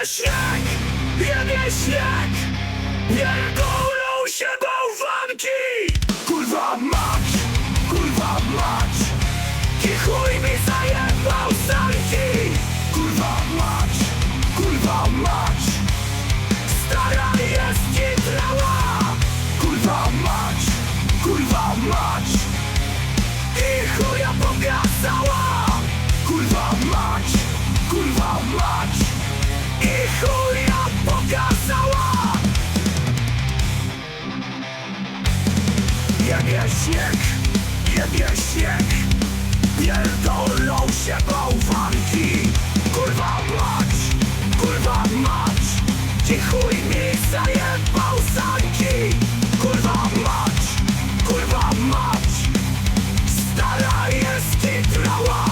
Jebie śnieg Pierdolą się bałwanki. Kurwa mać, kurwa mać I chuj mi zajebał sanki Kurwa mać, kurwa mać Stara jest nietrała Kurwa mać, kurwa mać I chuja pokazała Kurwa mać, kurwa mać Jebie śnieg, jebie śnieg Pierdolą się bałwanki Kurwa mać, kurwa mać Ci chuj mi zajebał sanki Kurwa mać, kurwa mać Stara jest i trała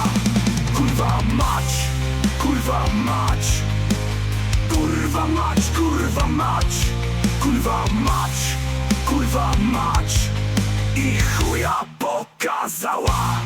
Kurwa mać, kurwa mać Kurwa mać, kurwa mać Kurwa mać, kurwa mać. I chuja pokazała